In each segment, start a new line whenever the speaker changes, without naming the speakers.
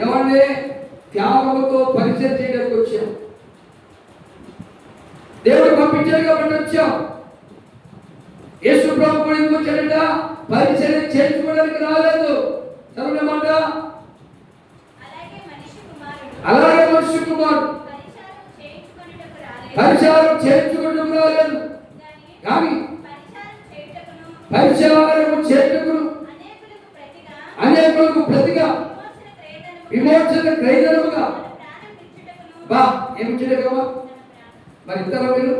ఎవరిని త్యాగముతో పరిచయం చేయడానికి వచ్చాం. దేవుడు పంపించాడు కాబట్టి వచ్చాం. యేసు ప్రభు కూడా ఎందుకు వచ్చాడంట పరిచయం చేయించుకోవడానికి రాలేదు. చదవమాట
అలాగే మనిషి కుమారుడు. పరిచారం చేయించుకొనుటకు రాలేదు.
కానీ
పరిచారం ప్రతిగా
అనేకులకు ప్రతిగా
విమోచన క్రయధనము
బా ఏమి చేయగలవా మరి ఇద్దరా మీరు?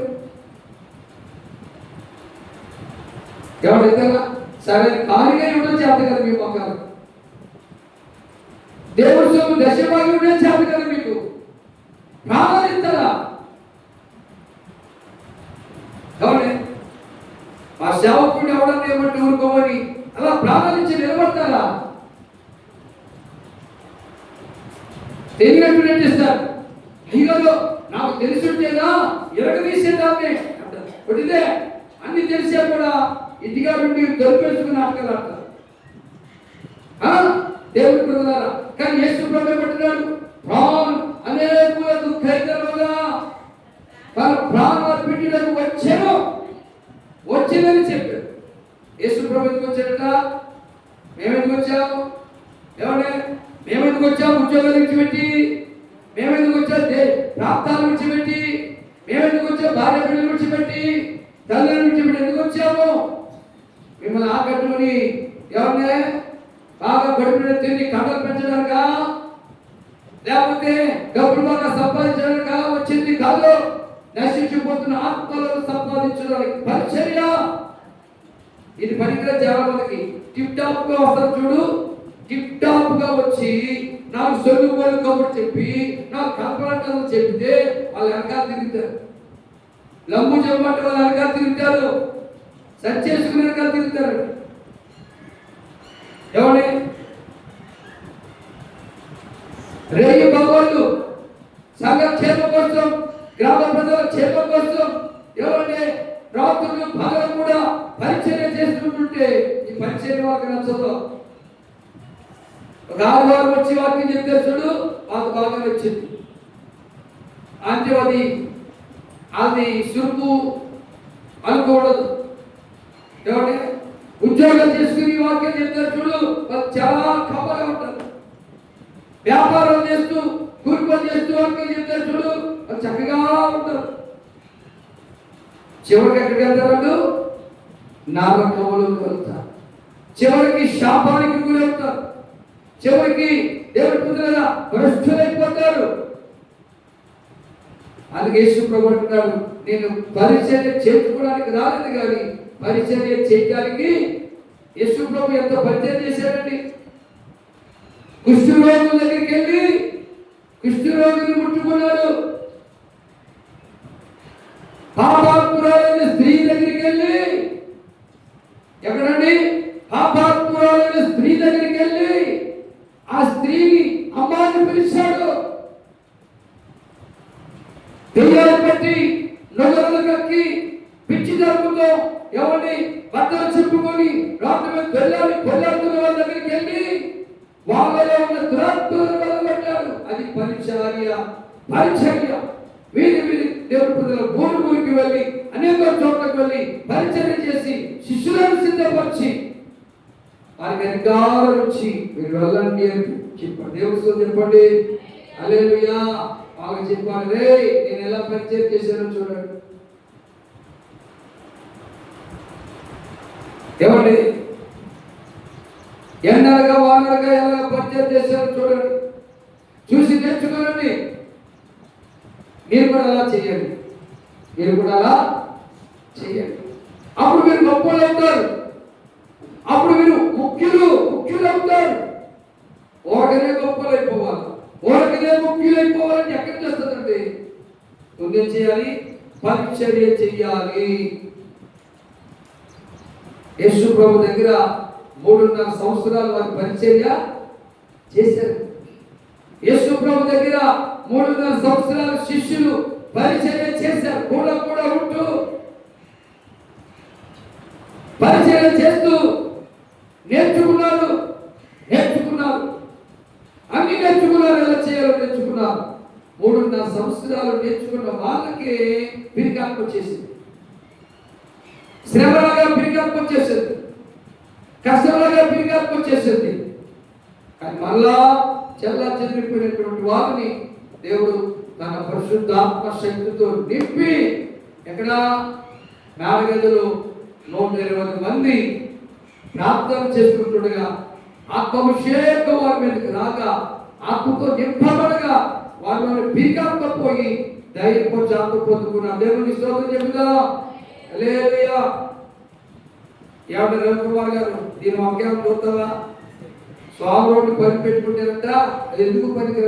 ఎవరు ఇద్దరా సరే కారిగా ఇవ్వడం చేత కదా మీ మొక్కలు దేవుడు సొమ్ము దశభాగి ఇవ్వడం చేత కదా మీకు. ప్రాణాలు ఇస్తారా? ఎవరే? మా సేవకుడు ఎవడన్నా ఏమంటే ఊరుకోమని. అలా ప్రాణాలు నిలబడతారా? నిలబడతారా తెలియనట్టు చేస్తారు అయ్యో నాకు తెలుసుంటేనా ఎరగదీసేదాన్ని అంటారు. అన్ని తెలిసా కూడా ఇదిగా నుండి దొరికేసుకుని ఆటలు ఆడతారు. ఆ? పిల్లలారా కానీ యేసు ప్రభు పట్టినాడు ప్రాణం అనేక దుఃఖకరముగా తన ప్రాణాలు పెట్టినకు వచ్చాను వచ్చిందని చెప్పాడు. యేసు ప్రభు ఎందుకు వచ్చాడట? మేమెందుకు వచ్చాము? ఏమంటే మేమెందుకు వచ్చాము ఉద్యోగాలు విడిచిపెట్టి. మేమెందుకు వచ్చాము ప్రాప్తాలు విడిచిపెట్టి. మేమెందుకు వచ్చాము భార్య బిడ్డలు విడిచిపెట్టి. తల్లిని విడిచిపెట్టి ఎందుకు వచ్చాము? మిమ్మల్ని ఆకట్టుకుని ఎవరినే? బాగా గడిపిన తిరిగి కండలు పెంచడానిక? లేకపోతే డబ్బులు బాగా సంపాదించడానిక? వచ్చింది కాదు. నశించిపోతున్న ఆత్మలను సంపాదించడానికి పరిచర్య. ఇది పనికిరా చాలా మందికి టిప్ టాప్గా వస్తారు చూడు. టిప్ టాప్ వచ్చి నాకు సొల్లు వాళ్ళు కబురు చెప్పి నాకు కల్పన కథలు చెప్తే వాళ్ళు వెనకాల తిరుగుతారు. లంబు చెప్పమంటే వాళ్ళు వెనకాల తిరుగుతారు. సచ్చేసుకుని వెనకాల తిరుగుతారు. ఎవరి రేయి భగవాళ్ళు సంఘ క్షేమ కోసం గ్రామ ప్రజల క్షేమ కోసం ఎవరంటే రాత్రులు పగలు కూడా పరిచయం చేస్తుంటుంటే ఈ పరిచయం వాళ్ళకి నచ్చదు. ఒక వచ్చి వాక్యం చెప్తే వాళ్ళకు బాగా వచ్చింది. అంటే అది అది సురుకు అనుకోవడదు. ఏమంటే ఉద్యోగం చేసుకుని వాక్యం చెప్తారు చూడు వాళ్ళు చాలా కమ్మగా ఉంటారు. వ్యాపారం చేస్తూ కూలి చేస్తూ వాక్యం చెప్తారు చూడు వాళ్ళు చక్కగా ఉంటారు. చివరికి ఎక్కడికి వెళ్తారు వాళ్ళు? నారకములకు వెళ్తారు చివరికి శాపానికి గురవుతారు. చివరికి దేవుడి పుత్రులుగా భ్రష్టులైపోతారు. అందుకే యేసు ప్రభు అంటున్నాడు నేను పరిచర్య చేసుకోవడానికి రాలేదు కానీ పరిచర్య చేయడానికి యేసు ప్రభు ఎంత పరిచయం చేశాడండి. కుష్ఠరోగుల దగ్గరికి వెళ్ళి కుష్ఠరోగిని ముట్టుకున్నాడు. పాపాత్మురాలైన స్త్రీ దగ్గరికి వెళ్ళి ఎక్కడండి? పాపాత్మురాలైన స్త్రీ దగ్గరికి వెళ్ళి కక్కి పిచ్చి జరుగుతో ఎవరిని బట్టలు చెప్పుకొని రాత్రి మీద వెళ్ళాలి కొల్లాడుతున్న వాళ్ళ దగ్గరికి వెళ్ళి వాళ్ళలో ఉన్న దురాత్మలను వెళ్ళగొట్టాడు అది పరిచర్య పరిచర్య. వీరి వీరి దేవుడి ప్రజల భూమి భూమికి వెళ్ళి అనేక చోట్లకు వెళ్ళి పరిచర్య చేసి శిష్యులను సిద్ధపరిచి వారికి అధికారం వచ్చి మీరు వెళ్ళండి అని చెప్పండి. దేవుడితో చెప్పండి. అలేలుయా బాగా చెప్పాలి రే నేను ఎలా పరిచయం చేశానో చూడండి. ఏమండి? ఎండలుగా వానలుగా ఎలా పరిచయం చేశారో చూడండి. చూసి నేర్చుకోనండి. మీరు కూడా అలా చేయండి. మీరు కూడా అలా చేయండి. అప్పుడు మీరు గొప్పలు అవుతారు. అప్పుడు మీరు ముఖ్యులు ముఖ్యులు అవుతారు. ఓరకనే గొప్పలు అయిపోవాలి. ఓరకనే ముఖ్యులు అయిపోవాలని ఎక్కడ చేస్తుందండి నువ్వేం చేయాలి? పరిచర్య చెయ్యాలి యేసు ప్రభు దగ్గర మూడున్నర సంవత్సరాలు వారు పరిచర్య చేశారు. యేసు ప్రభు దగ్గర మూడున్నర సంవత్సరాల శిష్యులు పరిచర్య చేశారు. కూడా కూడా ఉంటూ పరిచర్య చేస్తూ నేర్చుకున్నారు. నేర్చుకున్నారు. అన్ని నేర్చుకున్నారు. ఎలా చేయాలో నేర్చుకున్నారు. మూడున్నర సంవత్సరాలు నేర్చుకున్న వాళ్ళకి పిరికాపు వచ్చేసింది. శ్రమలాగా పిరికాపు వచ్చేసింది కష్టంలాగా పిరికాపు వచ్చేసింది కానీ మళ్ళా చెల్లా చెదిరిపోయినటువంటి వారిని దేవుడు తన పరిశుద్ధాత్మ శక్తితో నింపి ఎక్కడ నాలుగదులు నూట ఇరవై మంది ప్రార్థన చేసుకుంటుండగా ఆత్మాభిషేకం వారి మీదకి రాగా ఆత్మతో నింపబడగా వాళ్ళని పీకాత్మ పోయి ధైర్యం శాంత పొందుకున్న దేవుని స్తోత్రం చెబుతా లేదయ్యా ఏమంటే రవికుమార్ గారు దీని వాక్యాలు చూస్తావా స్వామి రోడ్డు పని పెట్టుకుంటారంట అది ఎందుకు పనికి